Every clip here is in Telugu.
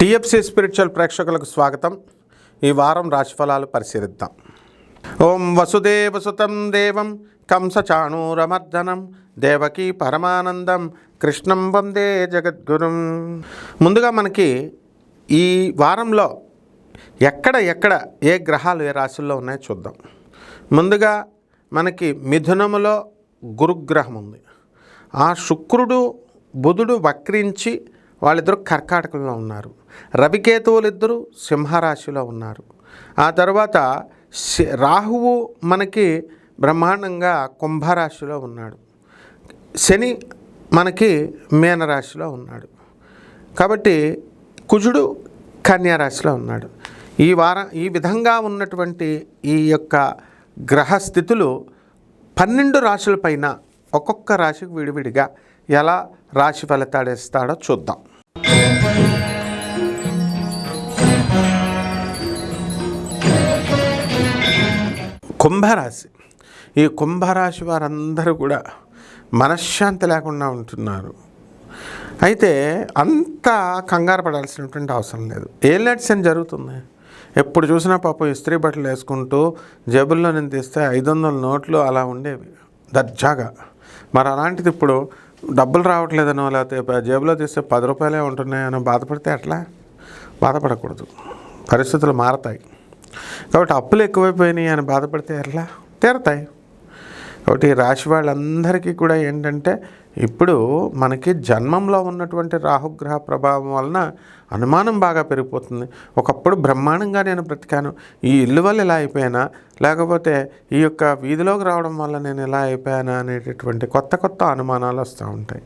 టిఎఫ్సి స్పిరిచువల్ ప్రేక్షకులకు స్వాగతం. ఈ వారం రాశిఫలాలు పరిశీలిద్దాం. ఓం వసుదేవసుతం దేవం కంసచాణూరమర్దనం దేవకీ పరమానందం కృష్ణం వందే జగద్గురుం. ముందుగా మనకి ఈ వారంలో ఎక్కడ ఎక్కడ ఏ గ్రహాలు ఏ రాశుల్లో ఉన్నాయో చూద్దాం. ముందుగా మనకి మిథునములో గురుగ్రహం ఉంది. ఆ శుక్రుడు బుధుడు వక్రించి వాళ్ళిద్దరు కర్కాటకంలో ఉన్నారు. రవికేతువులు ఇద్దరు సింహరాశిలో ఉన్నారు. ఆ తర్వాత శ- రాహువు మనకి బ్రహ్మాండంగా కుంభరాశిలో ఉన్నాడు. శని మనకి మీనరాశిలో ఉన్నాడు. కాబట్టి కుజుడు కన్యారాశిలో ఉన్నాడు. ఈ వారం ఈ విధంగా ఉన్నటువంటి ఈ యొక్క గ్రహస్థితులు పన్నెండు రాశులపైన ఒక్కొక్క రాశికి విడివిడిగా ఎలా రాశి ఫలితాడేస్తాడో చూద్దాం. కుంభరాశి. ఈ కుంభరాశి వారందరూ కూడా మనశ్శాంతి లేకుండా ఉంటున్నారు. అయితే అంత కంగారు పడాల్సినటువంటి అవసరం లేదు. ఏలినట్స్ అని జరుగుతుంది? ఎప్పుడు చూసినా పాపం ఇస్త్రీ బట్టలు వేసుకుంటూ జేబుల్లో నేను తీస్తే ఐదు వందల నోట్లు అలా ఉండేవి. దర్జాగా. మరి అలాంటిది ఇప్పుడు డబ్బులు రావట్లేదనో లేకపోతే జేబులో తీస్తే పది రూపాయలే ఉంటున్నాయనో బాధపడితే అట్లా బాధపడకూడదు. పరిస్థితులు మారతాయి. కాబట్టి అప్పులు ఎక్కువైపోయినాయి అని బాధపడితే ఎట్లా? తీరతాయి. కాబట్టి ఈ రాశి వాళ్ళందరికీ కూడా ఏంటంటే ఇప్పుడు మనకి జన్మంలో ఉన్నటువంటి రాహుగ్రహ ప్రభావం వలన అనుమానం బాగా పెరిగిపోతుంది. ఒకప్పుడు బ్రహ్మాండంగా నేను బ్రతికాను. ఈ ఇల్లు వల్ల ఇలా అయిపోయానా? లేకపోతే ఈ యొక్క వీధిలోకి రావడం వల్ల నేను ఇలా అయిపోయానా? అనేటటువంటి కొత్త కొత్త అనుమానాలు వస్తూ ఉంటాయి.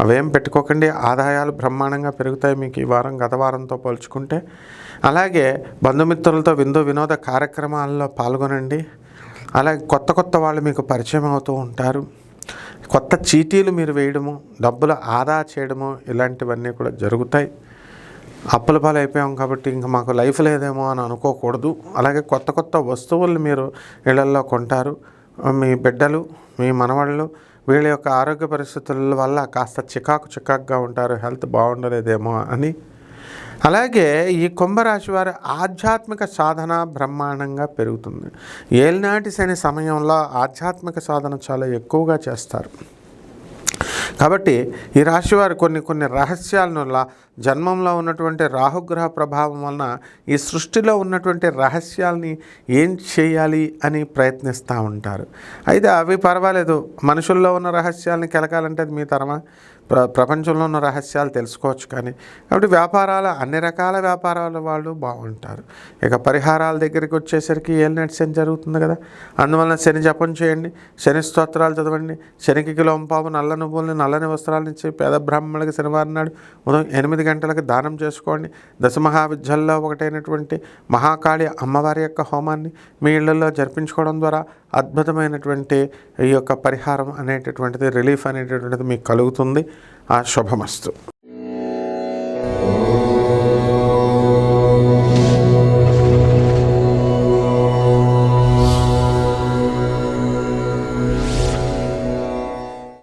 అవేం పెట్టుకోకండి. ఆదాయాలు బ్రహ్మాండంగా పెరుగుతాయి మీకు ఈ వారం గత వారంతో పోల్చుకుంటే. అలాగే బంధుమిత్రులతో విందు వినోద కార్యక్రమాల్లో పాల్గొనండి. అలాగే కొత్త కొత్త వాళ్ళు మీకు పరిచయం అవుతూ ఉంటారు. కొత్త చీటీలు మీరు వేయడము డబ్బులు ఆదా చేయడము ఇలాంటివన్నీ కూడా జరుగుతాయి. అప్పుల పాలు అయిపోయాం కాబట్టి ఇంకా మాకు లైఫ్ లేదేమో అని అనుకోకూడదు. అలాగే కొత్త కొత్త వస్తువులు మీరు ఇళ్ళల్లో కొంటారు. మీ బిడ్డలు మీ మనవాళ్ళు వీళ్ళ యొక్క ఆరోగ్య పరిస్థితుల వల్ల కాస్త చికాకు చికాకుగా ఉంటారు. హెల్త్ బాగుండలేదేమో అని అలాగే ఈ కుంభరాశి వారి ఆధ్యాత్మిక సాధన బ్రహ్మాండంగా పెరుగుతుంది. ఏలినాటి శని సమయంలో ఆధ్యాత్మిక సాధన చాలా ఎక్కువగా చేస్తారు. కాబట్టి ఈ రాశి వారు కొన్ని కొన్ని రహస్యాలను జన్మంలో ఉన్నటువంటి రాహుగ్రహ ప్రభావం వలన ఈ సృష్టిలో ఉన్నటువంటి రహస్యాల్ని ఏం చేయాలి అని ప్రయత్నిస్తూ ఉంటారు. అయితే అవి పర్వాలేదు. మనుషుల్లో ఉన్న రహస్యాలని కెలకాలంటే అది మీ తరమా? ప్ర ప్రపంచంలో ఉన్న రహస్యాలు తెలుసుకోవచ్చు కానీ కాబట్టి వ్యాపారాల అన్ని రకాల వ్యాపారాల వాళ్ళు బాగుంటారు. ఇక పరిహారాల దగ్గరికి వచ్చేసరికి ఏలినట్టు శని జరుగుతుంది కదా. అందువలన శని జపం చేయండి శని స్తోత్రాలు చదవండి శనికి కిలోంపావు నల్ల నువ్వుల్ని నల్లని వస్త్రాలను ఇచ్చి పేద బ్రాహ్మణులకి శనివారం నాడు ఉదయం ఎనిమిది గంటలకు దానం చేసుకోండి. దశమహావిద్యల్లో ఒకటైనటువంటి మహాకాళి అమ్మవారి యొక్క హోమాన్ని మీ ఇళ్ళలో జరిపించుకోవడం ద్వారా అద్భుతమైనటువంటి ఈ యొక్క పరిహారం అనేటటువంటిది రిలీఫ్ అనేటటువంటిది మీకు కలుగుతుంది. ఆ శుభమస్తు.